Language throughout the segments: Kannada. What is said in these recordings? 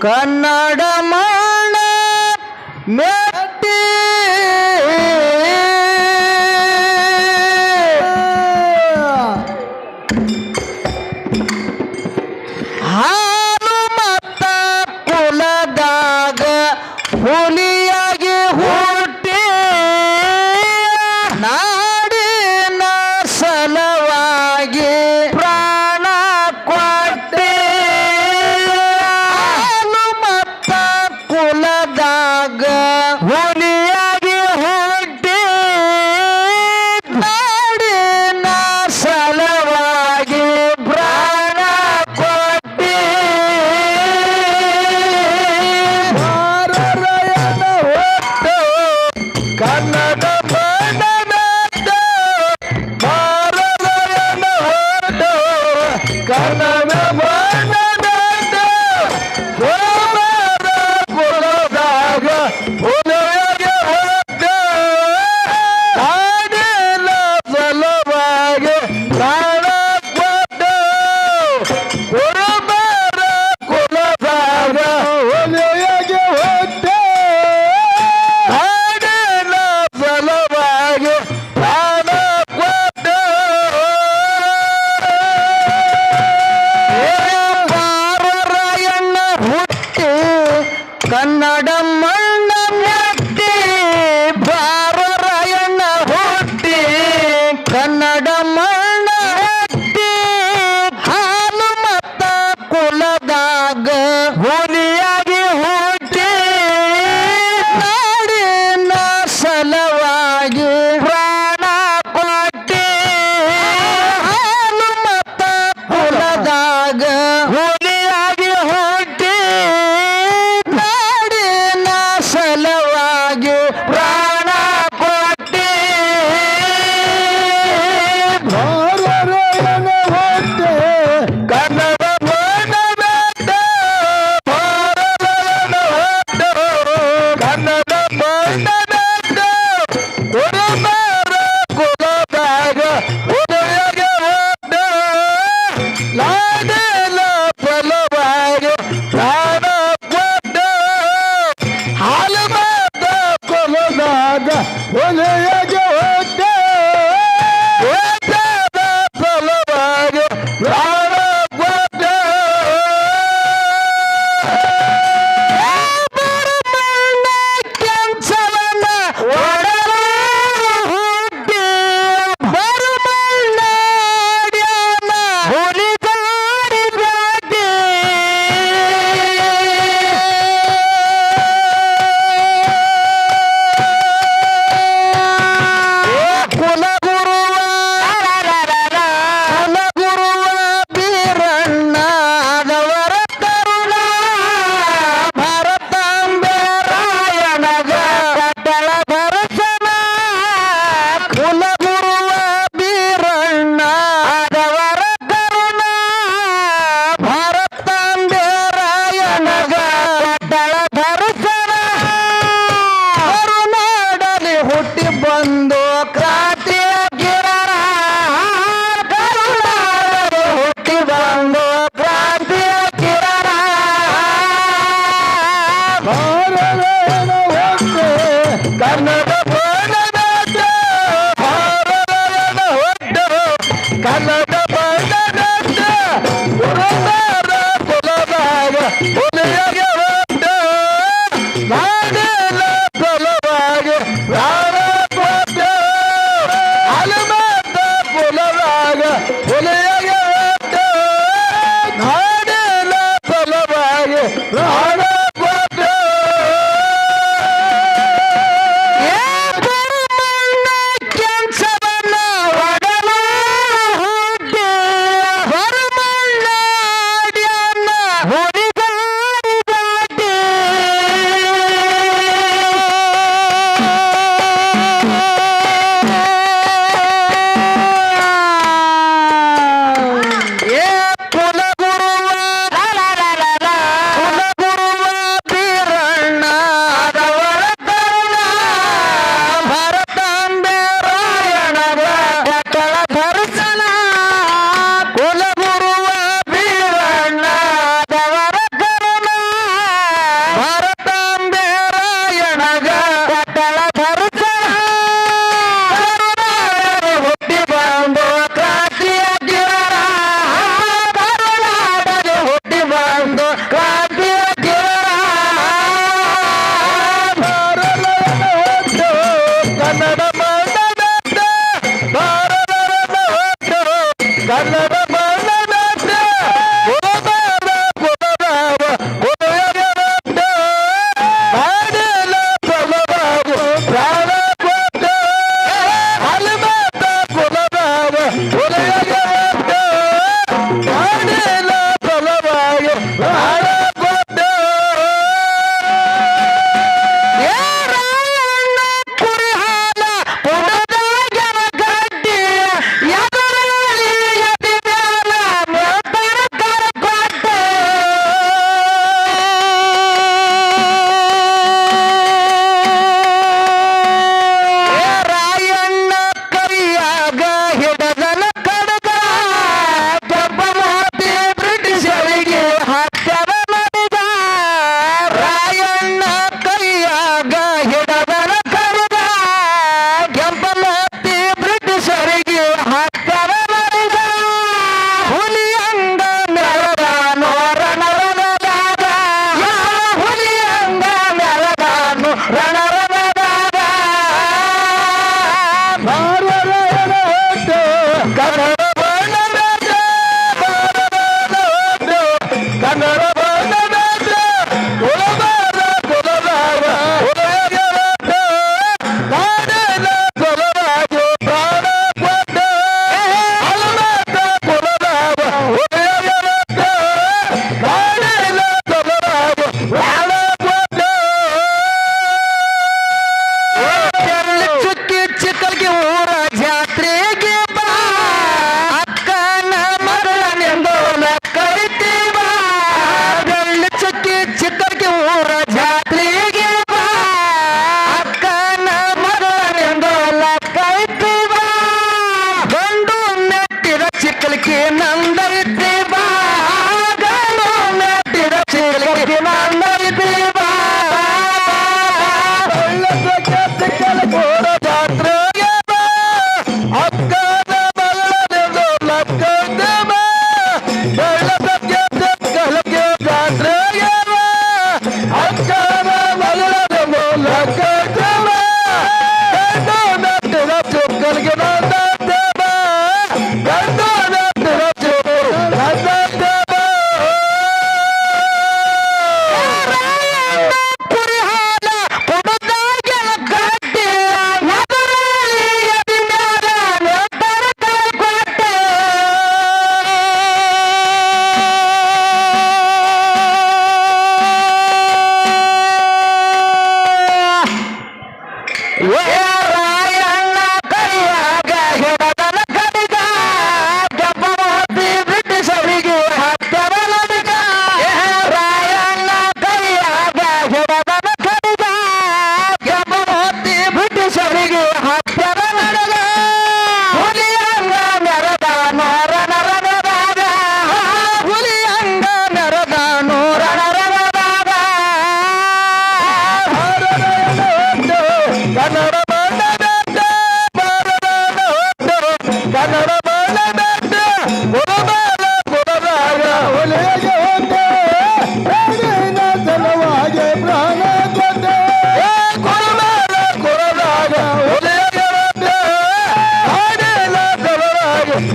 ಕನ್ನಡ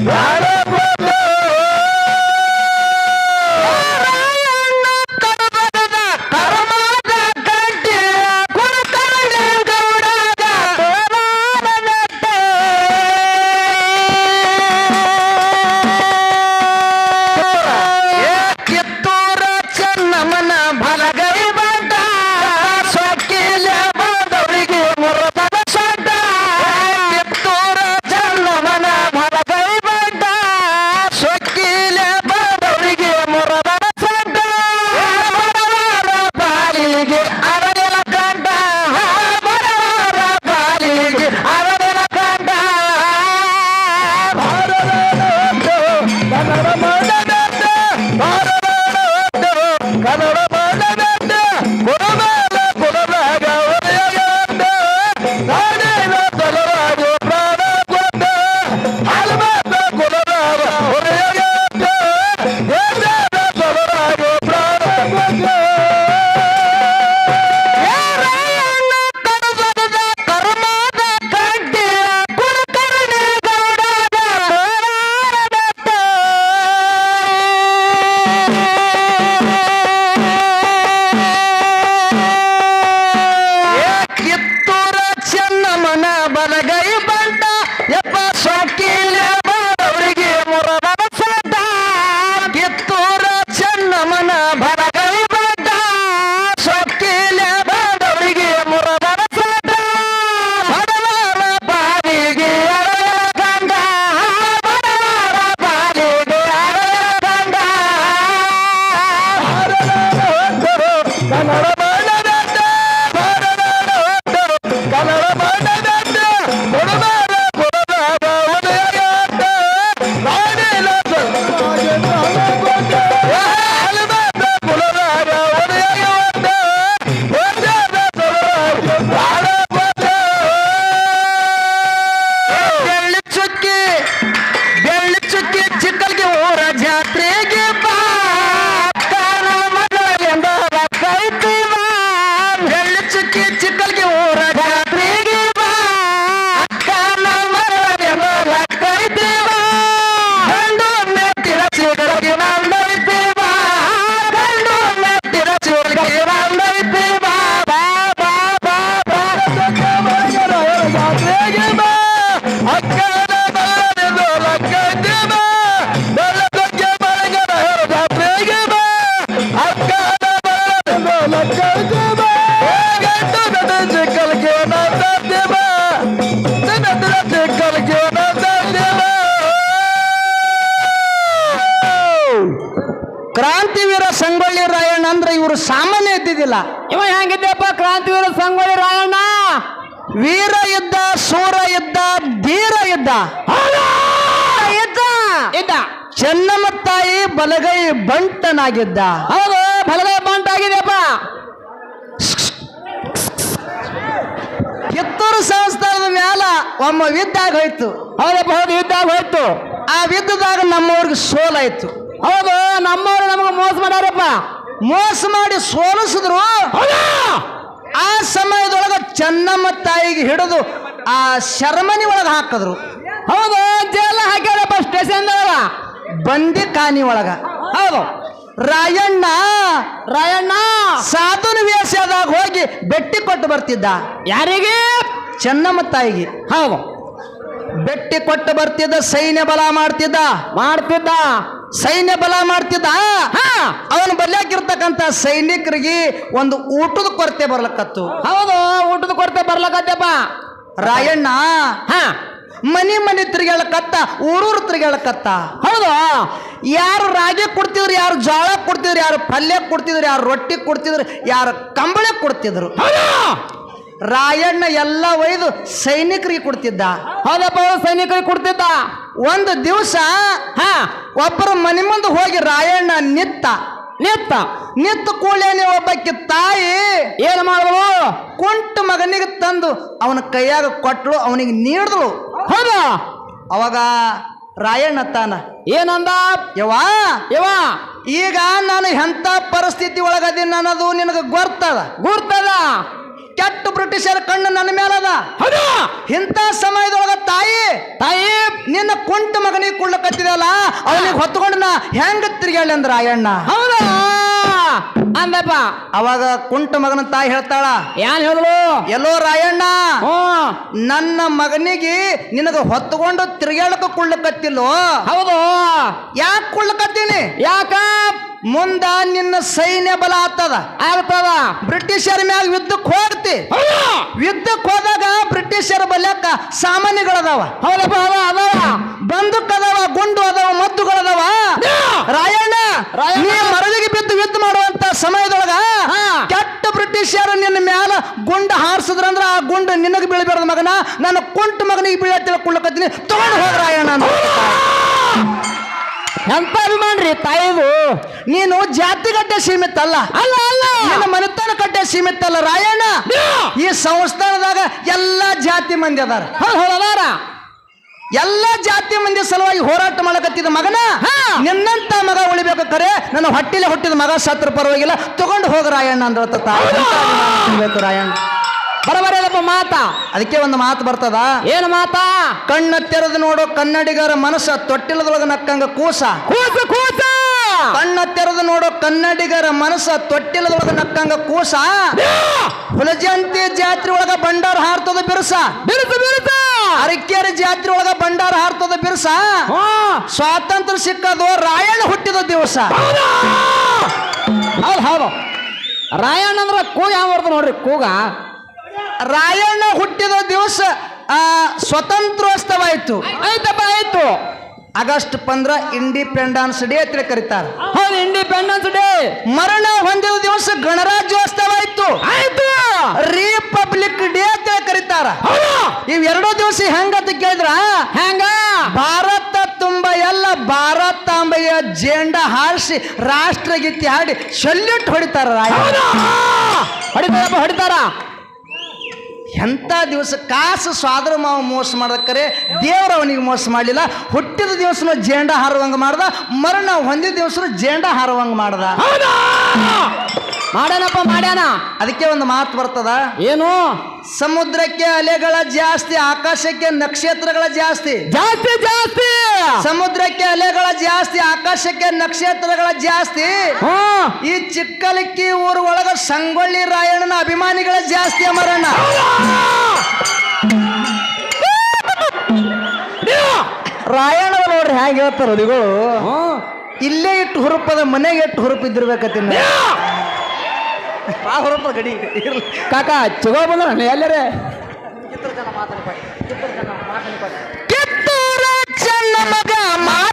Para! ಇವ ಹೆಂಗಿದ್ದೆಪ್ಪ ಕ್ರಾಂತಿವೀರ ಸಂಗೊಳ್ಳಿ ರಾಯಣ್ಣ. ವೀರ ಯುದ್ಧ ಸೂರ ಯುದ್ಧ ಧೀರ ಯುದ್ಧ ಇದ್ದ. ಇದ್ದ. ಚೆನ್ನಮ್ಮ ತಾಯಿ ಬಲಗೈ ಬಂಟನಾಗಿದ್ದ. ಹೌದು ಬಲಗೈ ಬಂಟಾಗಿದೆಯಪ್ಪ. ಕಿತ್ತೂರು ಸಂಸ್ಥಾನದ ಮ್ಯಾಲ ಒಮ್ಮ ವಿದ್ದಾಗ ಹೋಯ್ತು. ಹೌದಪ್ಪ ಹೌದು ಯುದ್ಧ ಹೋಯ್ತು. ಆ ವಿದ್ಯದಾಗ ನಮ್ಮವ್ರಿಗೆ ಸೋಲಾಯ್ತು. ಹೌದು ನಮ್ಮವ್ರು ನಮಗೆ ಮೋಸ ಮಾಡ್ಯಾರಪ್ಪ. ಮೋಸ ಮಾಡಿ ಸೋಲಿಸಿದ್ರು. ಆ ಸಮಯದೊಳಗ ಚೆನ್ನಮ್ಮ ತಾಯಿಗೆ ಹಿಡಿದು ಆ ಶರ್ಮನಿ ಒಳಗೆ ಹಾಕಿದ್ರು. ಹೌದು. ಜೈಲ ಹಾಕ್ಯಾರಪ್ಪ ಸ್ಟೇಷನ್ ಬಂದಿ ಕಾನಿ ಒಳಗ. ಹೌದು. ರಾಯಣ್ಣ ರಾಯಣ್ಣ! ಸಾಧುನ ವೇಷದಾಗ ಹೋಗಿ ಬೆಟ್ಟಿ ಕೊಟ್ಟು ಬರ್ತಿದ್ದ. ಯಾರಿಗೆ? ಚೆನ್ನಮ್ಮ ತಾಯಿಗೆ. ಹೌದು. ಬೆಟ್ಟಿ ಕೊಟ್ಟು ಬರ್ತಿದ್ದ ಸೈನ್ಯ ಬಲ ಮಾಡ್ತಿದ್ದ. ಮಾಡ್ತಿದ್ದ. ಸೈನ್ಯ ಬಲ ಮಾಡ್ತಿದ್ದ? ಹಾ. ಅವನು ಬರ್ಲಾಕಿರ್ತಕ್ಕಂಥ ಸೈನಿಕರಿಗೆ ಒಂದು ಊಟದ ಕೊರತೆ ಬರ್ಲಕತ್ತು. ಹೌದು ಊಟದ ಕೊರತೆ ಬರ್ಲಕತ್ತಪ್ಪ. ರಾಯಣ್ಣ ಹಾ. ಮನಿ ಮನಿ ತಿರುಗಾಳಕತ್ತ ಊರೂರು ತಿರುಗಾಳಕತ್ತ ಹೌದು. ಯಾರು ರಾಗಿ ಕೊಡ್ತಿದ್ರು ಯಾರು ಜೋಳ ಕೊಡ್ತಿದ್ರು ಯಾರು ಪಲ್ಯ ಕೊಡ್ತಿದ್ರು ಯಾರು ರೊಟ್ಟಿ ಕೊಡ್ತಿದ್ರು ಯಾರು ಕಂಬಳ ಕೊಡ್ತಿದ್ರು. ರಾಯಣ್ಣ ಎಲ್ಲ ಒಯ್ದು ಸೈನಿಕರಿಗೆ ಕೊಡ್ತಿದ್ದ. ಹೌದಪ್ಪ ಸೈನಿಕರಿಗೆ ಕೊಡ್ತಿದ್ದ. ಒಂದು ದಿವಸ ಹಾ. ಒಬ್ಬರ ಮನೆ ಮುಂದೆ ಹೋಗಿ ರಾಯಣ್ಣ ನಿತ್ತ. ನಿತ್ತ. ನಿತ್ತು ಕೂಡಲೇ ಒಬ್ಬಕ್ಕೆ ತಾಯಿ ಏನು ಮಾಡಿದಳು? ಕುಂಟು ಮಗನಿಗೆ ತಂದು ಅವನ ಕೈಯಾಗ ಕೊಟ್ಟಳು ಅವನಿಗೆ ನೀಡಿದಳು. ಹೌದಾ. ಅವಾಗ ರಾಯಣ್ಣ ತಾನ ಏನಂದ? ಯವಾ ಯವಾ ಈಗ ನಾನು ಎಂಥ ಪರಿಸ್ಥಿತಿ ಒಳಗದೀನಿ ಅನ್ನೋದು ನಿನಗೆ ಗೊತ್ತದ? ಗುರ್ತದ ಕೆಟ್ಟ ಬ್ರಿಟಿಷರ ಕಣ್ಣು ನನ್ನ ಮೇಲದ. ಹೌದು. ಇಂಥ ಸಮಯದೊಳಗ ತಾಯಿ ತಾಯಿ ನಿನ್ನ ಕುಂಟ ಮಗನಿಗೆ ಕುಳ್ಳಕತ್ತಿದಲ್ಲ ಅವನಿಗೆ ಹೊತ್ಕೊಂಡು ನಾ ಹೆಂಗ ತಿರ್ಗಾಳಿ ಅಂದ್ರ ರಾಯಣ್ಣ? ಹೌದಾ. ಅಂದಪ್ಪ. ಅವಾಗ ಕುಂಟ ಮಗನ ತಾಯಿ ಹೇಳ್ತಾಳ ಏನ್ ಹೇಳಿದ್ರು ಎಲ್ಲೋ ರಾಯಣ್ಣ ನನ್ನ ಮಗನಿಗೆ ನಿನಗ ಹೊತ್ಕೊಂಡು ತಿರ್ಗಾಳಕ ಕುಳ್ಳಕತ್ತಿಲ್ಲೋ ಹೌದು. ಯಾಕೆ ಕುಳ್ಳಕತ್ತೀನಿ ಯಾಕ? ಮುಂದ ನಿನ್ನ ಸೈನ್ಯ ಬಲ ಆಗ್ತದ. ಆಗ್ತದ ಬ್ರಿಟಿಷರ ಮ್ಯಾಗ ಯುದ್ಧಕ್ಕೆ ಹೋಗ್ತಿ. ಯುದ್ಧಕ್ಕೆ ಹೋದಾಗ ಬ್ರಿಟಿಷರ ಬಲ್ಯಕ್ಕ ಸಾಮಾನ್ಯಗಳದಾವ. ಹೌದಪ್ಪ ಹೌದು ಅದಾವ. ಬಂದೂಕ್ ಅದಾವ ಗುಂಡು ಅದಾವ ಮದ್ದುಗಳದಾವ ರಾಯಣ್ಣ ರಾಯಣ್ಣ. ನೀ ಮರಳಿಗೆ ಬಿದ್ದು ಯುದ್ಧ ಮಾಡುವಂತ ಸಮಯದೊಳಗ. ಕೆಟ್ಟ ಬ್ರಿಟಿಷರು ನಿನ್ನ ಮ್ಯಾಲ ಗುಂಡು ಹಾರಿಸಿದ್ರಂದ್ರ ಆ ಗುಂಡು ನಿನಗೆ ಬೀಳಬಾರದ ಮಗನ? ನನ್ನ ಕುಂಟು ಮಗನಿಗೆ ಬೀಳ ತಿಳ್ಕೊಳ್ಳಕತ್ತೀನಿ ತಗೊಂಡು ಹೋಗ ರಾಯಣ್ಣ. ಎಂತ ಅಭಿಮಾನ್ರಿ ತಾಯಿದು ನೀನು ಜಾತಿಗಟ್ಟೆ ಸೀಮಿತ ಅಲ್ಲ ಅಲ್ಲ. ಅಲ್ಲ ನಿನ್ನ ಮನೆತನ ಕಟ್ಟೆ ಸೀಮಿತ ಅಲ್ಲ ರಾಯಣ್ಣ ಈ ಸಂಸ್ಥಾನದಾಗ ಎಲ್ಲ ಜಾತಿ ಮಂದಿ ಅದಾರ. ಅದಾರ. ಎಲ್ಲಾ ಜಾತಿ ಮಂದಿ ಸಲುವಾಗಿ ಹೋರಾಟ ಮಾಡಕತ್ತಿದ ಮಗನ. ಹಾ. ನಿನ್ನಂತ ಮಗ ಉಳಿಬೇಕು ಕರೆ ನನ್ನ ಹೊಟ್ಟಿಲೆ ಹುಟ್ಟಿದ ಮಗ ಸತ್ರ ಪರವಾಗಿಲ್ಲ ತಗೊಂಡು ಹೋಗ ರಾಯಣ್ಣ ಅಂದ್ರೆ ತಾಯಿ. ರಾಯಣ್ಣ. ಬರಬರಿ ಮಾತ. ಮಾತಾ ಅದಕ್ಕೆ ಒಂದು ಮಾತು ಬರ್ತದ? ಏನು ಮಾತಾ? ಕಣ್ಣ ತೆರೆದು ನೋಡು ಕನ್ನಡಿಗರ ಮನಸ್ಸ ತೊಟ್ಟಿಲದೊಳಗ ನಕ್ಕಂಗ ಕೂಸ. ಕೂಸು ಕೂಸ! ಕಣ್ಣ ತೆರೆದು ನೋಡು ಕನ್ನಡಿಗರ ಮನಸ್ಸ ತೊಟ್ಟಿಲದೊಳಗ ನಕ್ಕಂಗ ಕೂಸ. ಹುಲಜಂತಿ ಜಾತ್ರೆ ಒಳಗ ಬಂಡಾರ ಹಾರ್ತದ ಬಿರುಸ. ಬಿರುಸು ಬಿರುಸು! ಅರಿಕೇರಿ ಜಾತ್ರೆ ಒಳಗ ಬಂಡಾರ ಹಾರ್ತದ ಬಿರುಸ. ಸ್ವಾತಂತ್ರ್ಯ ಸಿಕ್ಕದು ರಾಯಣ್ಣ ಹುಟ್ಟಿದ ದಿವಸ. ಹೌದು? ಹೌದು ರಾಯಣ್ಣ ಅಂದ್ರೆ ಕೂಗ ಯಾವ ನೋಡ್ರಿ ಕೂಗ? ರಾಯಣ್ಣ ಹುಟ್ಟಿದ ದಿವಸ ಆ ಸ್ವತಂತ್ರೋತ್ಸವ ಆಯ್ತು ಆಯ್ತಪ್ಪ ಆಯ್ತು. ಆಗಸ್ಟ್ ಪಂದ್ರ ಇಂಡಿಪೆಂಡೆನ್ಸ್ ಡೇ ಅಂತ ಕರೀತಾರೆ. ಹೌದು ಇಂಡಿಪೆಂಡೆನ್ಸ್ ಡೇ ಮರಣ ಹೊಂದಿದ ದಿವಸ ಗಣರಾಜ್ಯೋತ್ಸವ ಆಯ್ತು. ಆಯ್ತು ರಿಪಬ್ಲಿಕ್ ಡೇ ಅಂತ ಕರೀತಾರ. ಇವೆರಡೂ ದಿವಸ ಹೆಂಗಂತ ಕೇಳಿದ್ರ? ಹೆಂಗ? ಭಾರತ ತುಂಬ ಎಲ್ಲ ಭಾರತಾಂಬೆಯ ಜೇಂಡ ಹಾರಿಸಿ ರಾಷ್ಟ್ರಗೀತೆ ಹಾಡಿ ಸಲ್ಯೂಟ್ ಹೊಡಿತಾರ ಹೊಡಿತಾರಪ್ಪ ಹೊಡಿತಾರ. ಎಂಥ ದಿವಸ ಕಾಸು ಸ್ವಾದ್ರ ಮಾವ ಮೋಸ ಮಾಡ್ದಕ್ಕರೆ ದೇವ್ರ ಅವನಿಗೆ ಮೋಸ ಮಾಡಲಿಲ್ಲ. ಹುಟ್ಟಿದ ದಿವಸ ಜೇಂಡ ಹಾರುವಂಗೆ ಮಾಡ್ದ ಮರಣ ಹೊಂದಿದ ದಿವಸನ ಜೇಂಡ ಹಾರುವಂಗೆ ಮಾಡ್ದ. ಮಾಡ್ಯಾನಪ್ಪ ಮಾಡ್ಯಾನ. ಅದಕ್ಕೆ ಒಂದು ಮಾತು ಬರ್ತದ? ಏನು? ಸಮುದ್ರಕ್ಕೆ ಅಲೆಗಳ ಜಾಸ್ತಿ ಆಕಾಶಕ್ಕೆ ನಕ್ಷತ್ರಗಳ ಜಾಸ್ತಿ. ಜಾಸ್ತಿ ಜಾಸ್ತಿ. ಸಮುದ್ರಕ್ಕೆ ಅಲೆಗಳ ಜಾಸ್ತಿ ಆಕಾಶಕ್ಕೆ ನಕ್ಷತ್ರಗಳ ಜಾಸ್ತಿ. ಹ್ಮ್ ಈ ಚಿಕ್ಕಲಿಕ್ಕಿ ಊರು ಒಳಗ ಸಂಗೊಳ್ಳಿ ರಾಯಣ್ಣನ ಅಭಿಮಾನಿಗಳ ಜಾಸ್ತಿ ಅಮರಣ್ಣ. ರಾಯಣ್ಣ ನೋಡ್ರಿ ಹ್ಯಾಂಗ ಹೇಳ್ತಾರ ಅದಿಗಳು ಹ್ಮ್ ಇಲ್ಲೇ ಇಟ್ಟು ಹುರುಪದ ಮನೆಗೆ ಇಟ್ಟು ಹುರುಪಿದ್ದಿರ್ಬೇಕತ್ತಿ ಆ ಹುರುಪ ಗಡಿ ಕಾಕ ಚಗೋ ಬಂದ್ರ ಎಲ್ಲರೇ. ಕಿತ್ತೂರ ಚೆನ್ನ ಮಗ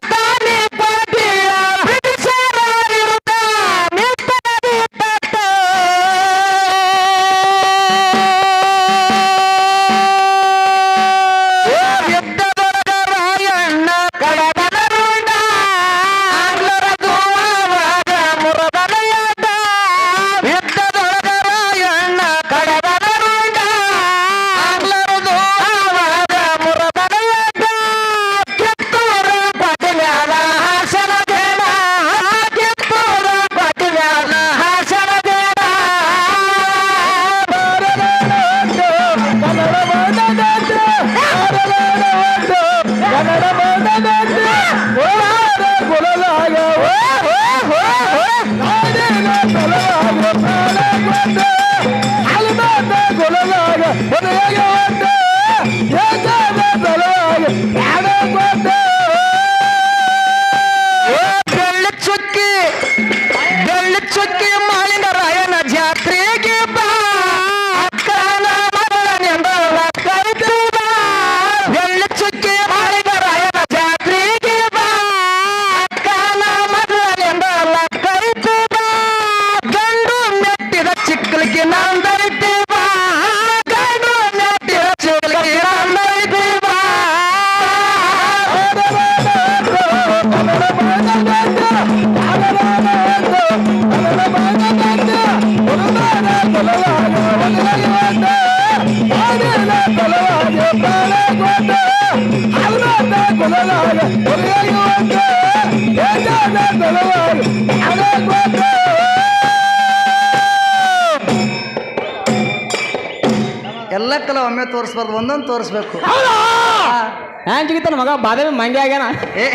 ತೋರಿಸ್ಬಾರ್ದು ಒಂದೊಂದು ತೋರಿಸ್ಬೇಕು. ನಾನು ಮಗ ಬಾದಾಮಿ ಮಂಗೆ ಆಗ್ಯಾನ? ಏ.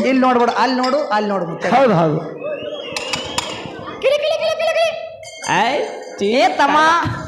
ಇಲ್ಲಿ ನೋಡ್ಬೇಡ ಅಲ್ಲಿ ನೋಡು ಅಲ್ಲಿ ನೋಡು ಹೌದು ಹೌದು. 你怎么